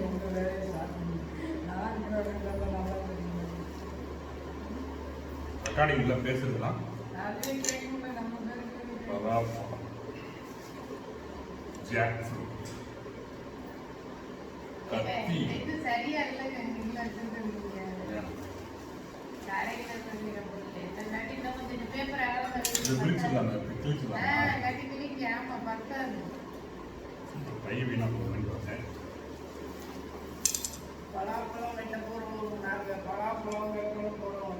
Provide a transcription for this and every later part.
நீங்க உங்க வேலையை பண்ணுங்க நான் இருக்கிறவங்க நல்லா தெரியும் ரெக்கார்டிங்ல பேசுறதுலாம்? கத்தி. சரியா நீங்க வச்சிருக்கீங்க கரையில சொல்லிட போட்டு இல்லாட்டி பலாப்பழம் வெட்ட போறோம் நாங்க பலாப்பழம் வெட்ட போறோம்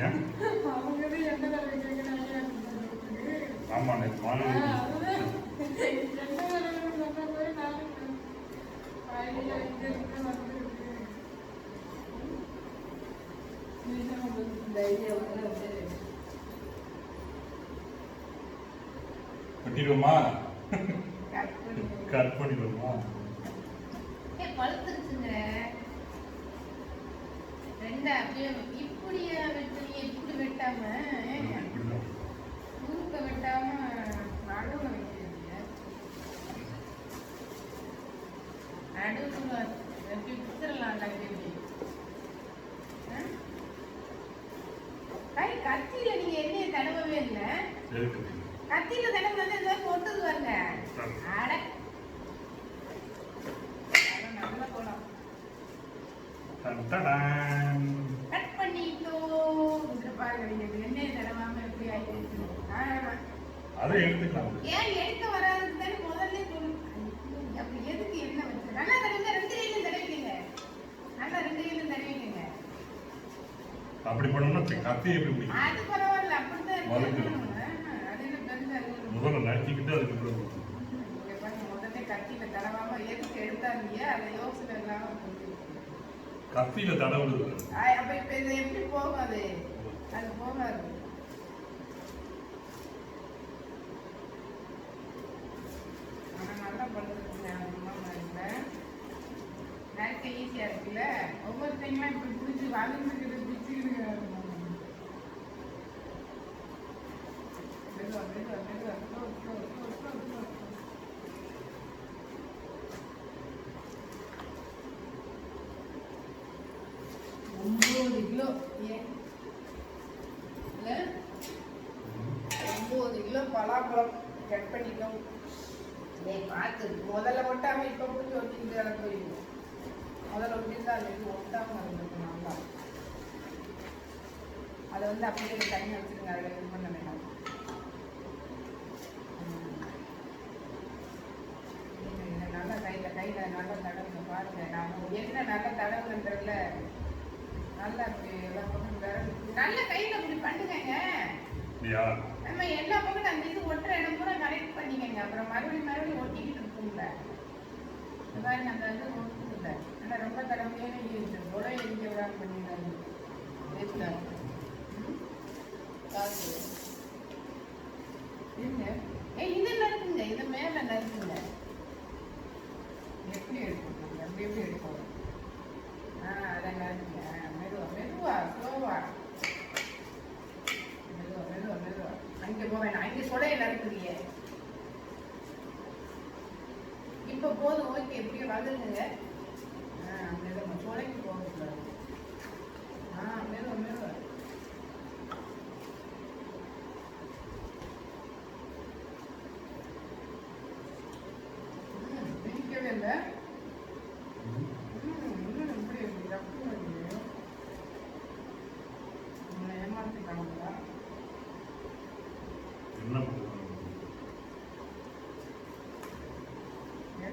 ஏன் அவங்க என்ன வேலை கேட்கறாங்க ஆமா நேற்று மாநில கட்டிடுவோமா கட் பண்ணிடுவோமா ரெண்டா அப்படியே இப்படியே இப்படி வெட்டாம. எதுக்கு கத்தியில தடவை வந்து ஏதோ கொட்டுது பாருங்க. அட. நல்ல குணம் டன் டடான். கட் பண்ணிட்டோம். இங்க பாருங்க நீங்க இந்த எண்ணெயை தடவாம எப்படி ஆயிடுச்சு. அதை எடுத்துக்கலாம். ஏன் எடுக்க வராதுன்னு தானே முதல்ல சொல்லு அப்படி எதுக்கு என்ன வச்சு? நல்லா தடவை ரெண்டு கையிலும் தடவிக்கங்க. நல்லா ரெண்டு கையிலும் தடவிக்கங்க. அப்படி பண்ணோம்னா தி- கத்தி எப்படி அது பரவாயில்ல. வழுக்குது. இருக்கணும். ஆஹா, அது என்ன பெருசா இருக்கு முதல்ல நறுக்கிக்கிட்டு அதுக்கப்புறம் இங்க பாருங்க, முதல்ல கத்தியில தடவாம எதுக்கு எடுத்தாங்க அதை யோசனை இல்லாம போட்டு. கத்தியில தடவுது அப்ப இப்ப இது எப்படி போகும் அது? அது போகாது. ஐம்பது கிலோ பலாப்பழம் கட் பண்ணிட்டோம். நீ பார்த்து முதல்ல ஒட்டாம இப்ப பிடிச்சி ஒட்டிக்கிட்டு வேலை போயிடும் முதல்ல ஒட்டிருந்தா அது வந்து ஒட்டாம இருந்திருக்கும் நல்லா அதை வந்து அப்படியே தண்ணி வச்சுருங்க. அதில் இது பண்ண வேண்டாம். ம். நல்லா கையில் கையில் நல்லா தடவுங்க பாருங்க. நான் என்ன நல்லா தடவுன்றதுல நல்லா இப்படி எல்லா பக்கம் விரல் நல்ல கையில் இப்படி பண்ணுங்க. நம்ம எல்லா பக்கம் அந்த இது ஒட்டுற இடம் பூரா கனெக்ட் பண்ணிக்கங்க. அப்புறம் மறுபடியும் மறுபடியும் ஒட்டிக்கிட்டு இருக்கும்ல. இந்த மாதிரி நம்ம இது ஒட்டுல ஆனால் ரொம்ப தடவையான இருக்கு. கூட எங்கே விடாம பண்ணிடுறாங்க. காசு. போக வேணாம் அங்கே இப்போ போதும் ஓகே எப்படியும் வந்துருங்க ஆ மெதுவா சொலைக்கு போகக்கூடாது.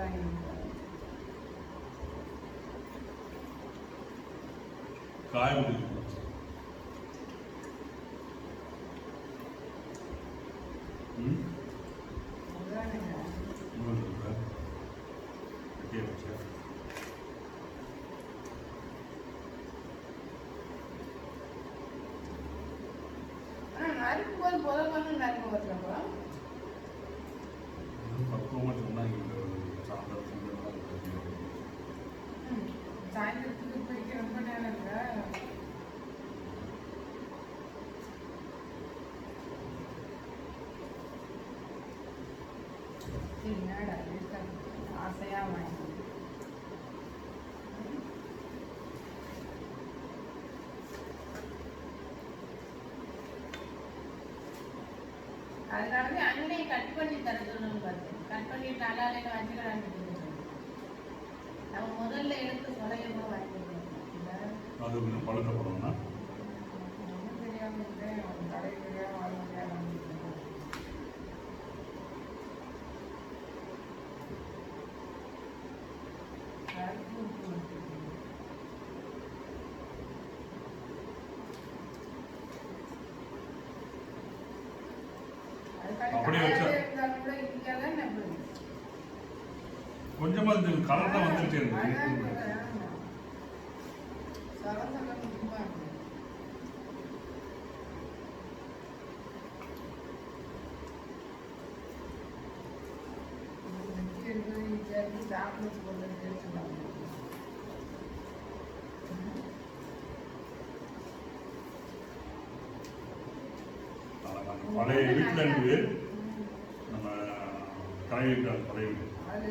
段有。可爱吗？嗯？我不知道那。我不知道。அதனாலதான் அங்கேயே கட் பண்ணி தர சொல்லணும்னு பார்த்தேன் கட் பண்ணிட்டு அலாலையில வச்சுக்கிறாங்க நம்ம முதல்ல எடுத்து சொலையமா வாங்கிக்கிறோம் அது கொஞ்சம் பழுக்கப்படணும்னா? ஒன்றும் தெரியாம இருந்தேன் அவன் கடை தெரியாம வாங்க முடியாம வாங்கிக்கிறேன். கருப்பு உப்பு வச்சிருக்கேன். அதுக்காண்டி அப்படியே வச்சா- காயாவே இருந்தாலும் கூட இங்கதான் நம்புது. கொஞ்சமாக இந்த கலர் தான் வந்துருச்சு அதான் எனக்கு சொல்றேன், ஆமா. சலசலன்னு சும்மா இருக்கு. இது வெட்டி எடுத்து ஈஸியா இருக்கு, சாப்பிட்டு வந்துட்டே எடுத்துக்கலாம். பழைய வீட்டில் இருந்து நம்ம தலைவர்கள் பழைய வீடு அதுல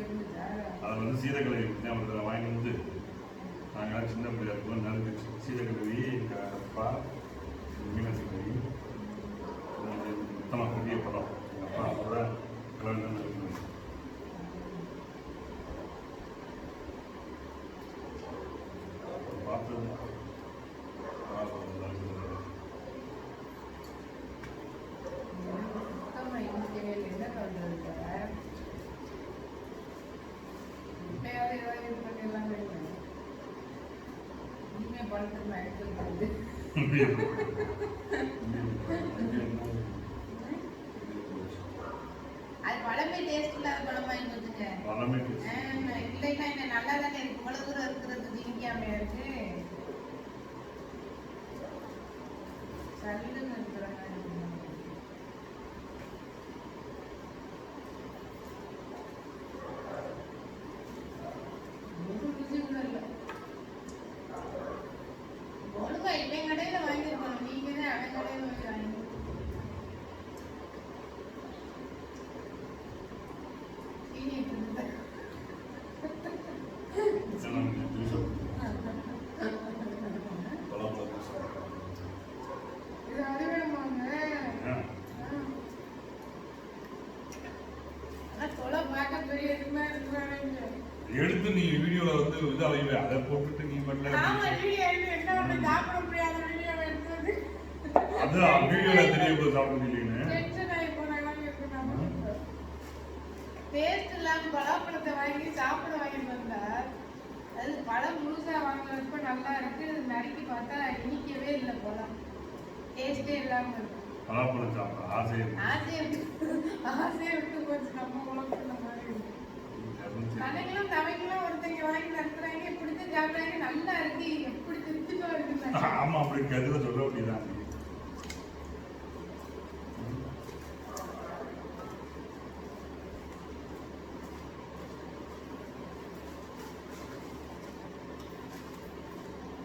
அதில் வந்து சீதக்கலை ஞாபகத்தில் வாங்கி வந்து நாங்களாம் சின்ன பிள்ளையா இருக்கோம் நடந்துச்சு. சீதக்கழுவி எங்கள் அப்பா மீனாட்சி அது பழமே டேஸ்ட் இல்லாத பழமா இருந்துச்சுங்க பழமே இல்லைன்னா என்ன நல்லா தானே இருக்கு. இவ்வளவு தூரம் இருக்கிறது திணிக்காம இருக்கு. சல்லுன்னு எடுத்து நீ வீடியோல வந்து இதாக வைவே அதை போட்டுட்டு நீ பண்ணல வீடியோ எடுத்து என்ன ஒண்ணு சாப்பிட முடியாத வீடியோ எடுத்தது. அது வீடியோல தெரிய போது சாப்பிட முடியலன்னு டேஸ்ட் இல்லாம பலாப்பழத்தை வாங்கி சாப்பிட வந்தா அது பழம் முழுசா வாங்குறப்ப நல்லா இருக்கு. அது நறுக்கி பார்த்தா இனிக்கவே இல்லை பழம். டேஸ்டே இல்லாம இருக்கு. பலாப்பழம் சாப்பிட. ஆசையை விட்டு ஆசையை விட்டு போச்சு நம்ம இருக்கு இருந்துச்சு. கடைகளும் ஒருத்தங்க வாங்கி நடத்துறாங்க பிடிச்சி சாப்பிட்றாங்க நல்லா இருக்கு எப்படி திருப்திமா இருக்கு ஆமா அப்படி கருத சொல்ல அப்படிதான்